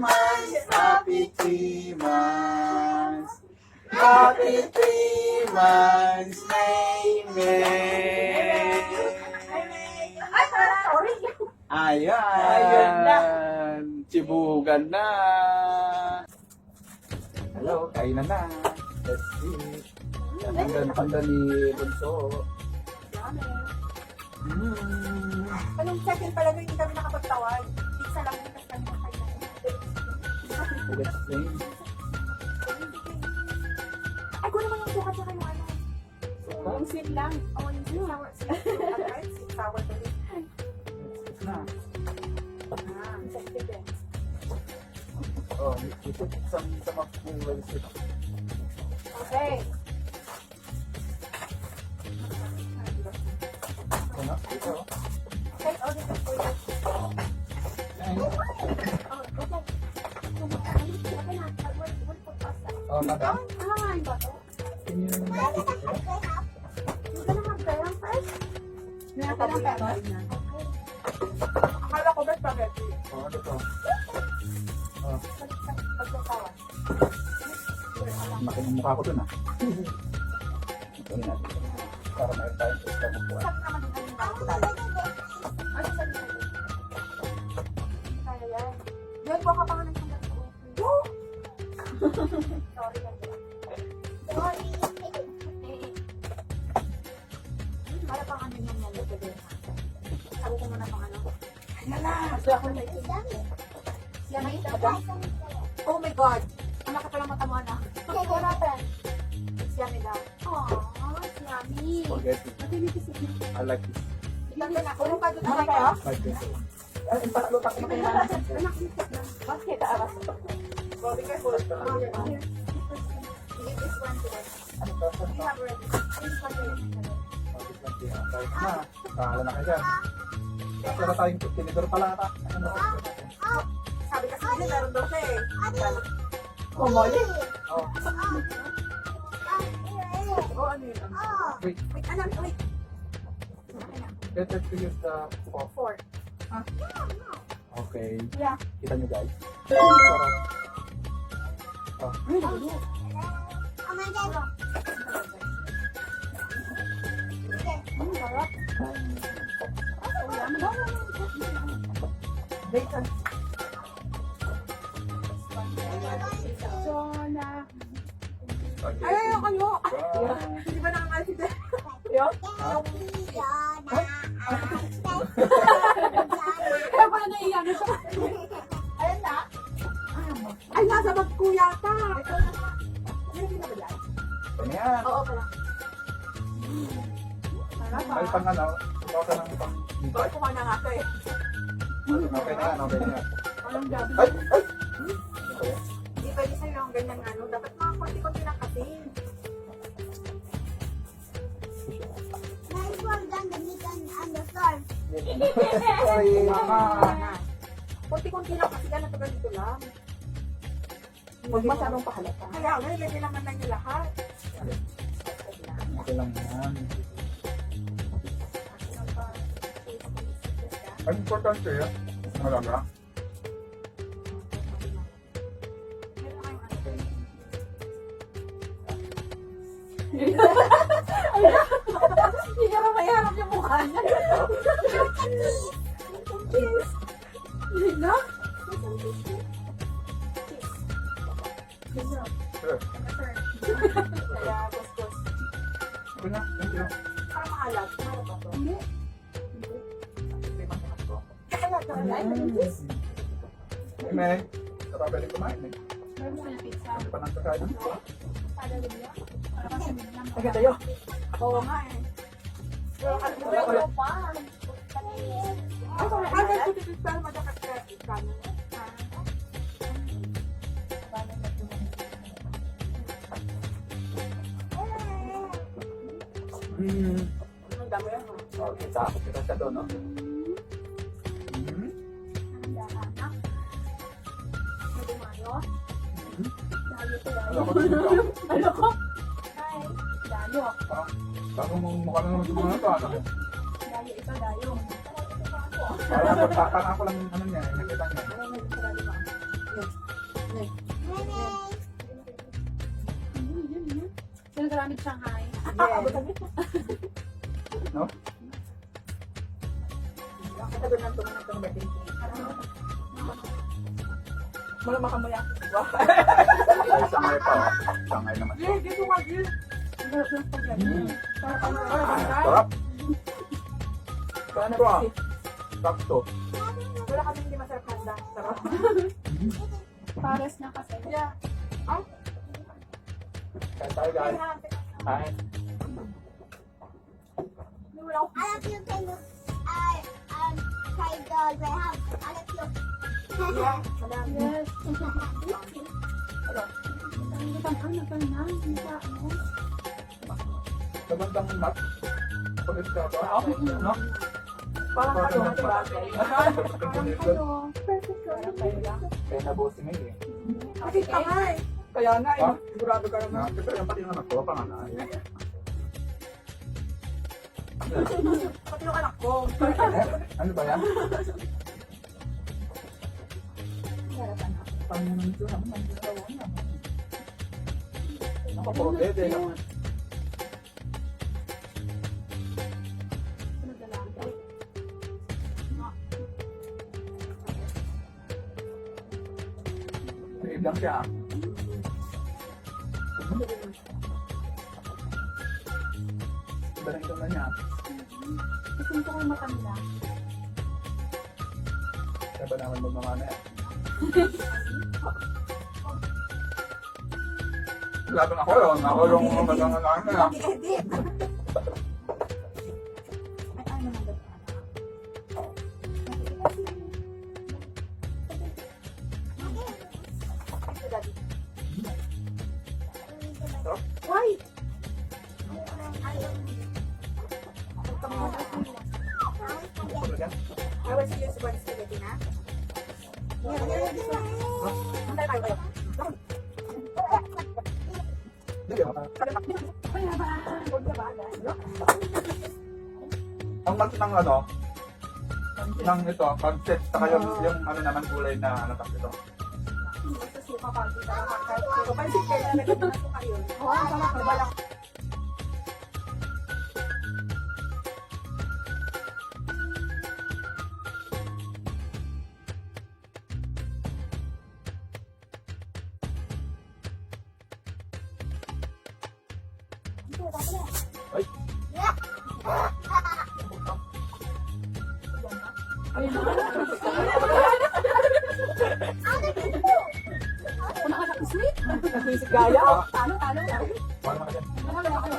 three months, happy three months. Happy three months, May. Ayan. Ayun na. Chibugan na. Hello, kainan na. Let's see. Yan ang ganda ni Bunso. Mm. Anong second pala hindi kami nakapagtawag? Pizza lang Let's see. Ay, kung naman yung sukat niya kayo ano. Yung sweet lang. Oo, yung sweet sour. Sweet sour. To it. Na. Ah, second din. Oh, you put some some of the well soup. Okay. Ano? Ito. Oh, madam. Ah, ano ba to? Ka na mag-pera first? Ka ng pera? Okay. Akala ko ba spaghetti? Oh, ano? Oh, Pagkasawa. laki ng mukha ko dun ah. Ito na natin. Para may tayo sa upuan. Saan naman ang bago? Ano? Kaya yan. Diyan ko ka pa nga ng sandat ko. Sorry. Sorry. Eh, eh. Para pang ano yan yan. Ito din. Sabi ko muna ano. Lala! Kasi ako na ito. Na ito. Oh my God! Ang laki pala mata mo, anak. Wala pa. Siya nila. Aww, si Yummy. Spaghetti. I like this. Tanda na, kulong ka doon na kayo. Like this. Ay, yung tatlo tak na kayo naman. Bakit? Aras. Well, be careful. Oh, here. Give this one to to? We have already. This one to na. Na kayo dyan. Wala tayong tinidor pala ata. Ano? Sabi kasi nila, meron siya eh. Oh, mali. Oh, Oh, ano yun? wait. Wait, ano? Wait. Na. Better to use the fork. Four. Okay. Yeah. Kita nyo guys. Sarap. Oh. Ang sarap. Oh, yummy. Wait, ah. Jonah. Okay. Ay, ayaw kayo. Wow. Hindi ba nakakalit din? Yun? Kaya pala naiiyak ito. Ayan yan? Ito na yan. Oo pala. Ay, pang ano, ikaw ka ng pang Bakit kumain na nga eh. Okay na okay na. Walang gabi. Ay, ay! Hindi pwede sa'yo ang ganyan ano. Dapat mga konti-konti lang kasi. Sorry, mama. Konti-konti lang kasi ganito ganito lang. Huwag masyadong pahalata. Kaya nga, ilagay naman na niyo lahat. Okay lang yan. Ang importante yan. Malaga. Kaya, Mm. Hey, May. Pwede kumain eh. Meron mo kaya pizza. Hindi pa nang kakain. Taga tayo. Oo nga eh. Ano Wala, pa? Ay, sorry. Ay, may tututup ka. Madakat ka. Kano? Hmm. Ang dami yan. Okay, takot kita siya doon, no? Ano ko? Dayo. Saka mo mukha na naman siguro na ito, anak. Dayo ito, dayo. Parang magkakala ko lang yung ano niya, nakita niya. Sino karamid Shanghai? Yes. No? Ako tagal nang tumanap ng batin cake. Mula makamuya. Wow. Ay, sangay pa. Sangay naman. Eh, dito ka, Gil. Ang sarap ng. Mm. Sarap ang sarap. Sarap. Ito ah. Sakto. Wala kami hindi masarap handa. Sarap. Pares na kasi. Yeah. Kaya tayo guys. Ko. I love you, famous. I um the red house. I love you. Yeah. Ano na? Ano. Magandang mat. Pagod ka ba? Okay. No? Parang ano na diba? Parang kayo. Perfect kayo lang. Kaya nabusin ngayon eh. Kasi tanga eh. Kaya nga eh. Sigurado ka naman. Na, siyempre yung pati ng anak ko, pangalan. Pati yung anak ko. Ano ba yan? Panginoon ito naman, ang ginawa niya. Ako po, pwede lang. Siya. ah. Iba rin ito na niya. Gusto ko kayo matanda. Kaya ba naman magmamana yan? Laban ako yun. Ako yung magmamana na. Edit. Ano? Why? Ano? I was used to one spaghetti. Ang mas ng ano, ng ito, concept, saka yung, yung ano naman gulay na natak ito. Sa suka pa, di ba? Kahit suka pa, hindi kayo ng suka yun. Oo, tama ka. Wala Ay, Ayun na. Kung nakaka-sweet. Nagsisig gaya. ah, Talo, talo. paano naman yan? Wala, wala kayo.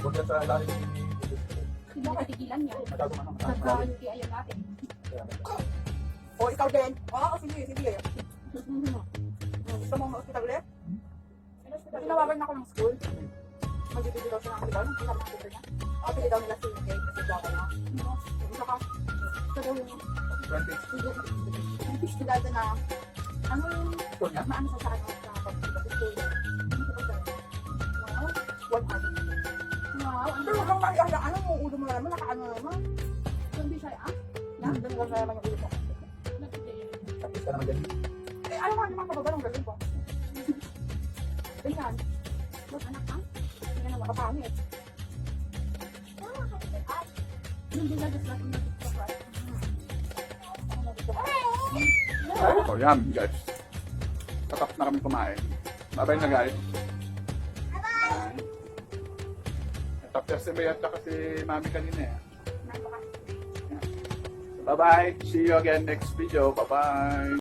Huwag yan sa lalim. Hindi yan. Masyado ano. Nagka-UTI natin. O, ikaw din. Oo, sige, sige. Gusto mo ma-hospital ulit? Tinawagan ako ng school. Magbibigay daw siya ng hospital. Hindi naman ako niya. Ako pili daw nila si Nikkei kasi daw na. Saka, Ito daw yung 20. hospital na ano yung niya? maano sa sa ano sa pagkita. Ano sa pagkita? Wow. one hour. Wow. Ang kung makikita, ano mo ulo mo na naman, nakaano naman. Hindi siya ah. Nandun lang na naman yung ulo mo. Tapos ka naman dyan. Eh, ano nga naman pabagalong galing ko? Ganyan. Look, anak ah. Hindi ka na wala. Kapangit. Hindi na just like na So yan guys. Tapos na kami kumain. Bye-bye na guys. Bye-bye. Tapos si Bea at si Mami kanina eh. Bye-bye. See you again next video. Bye-bye.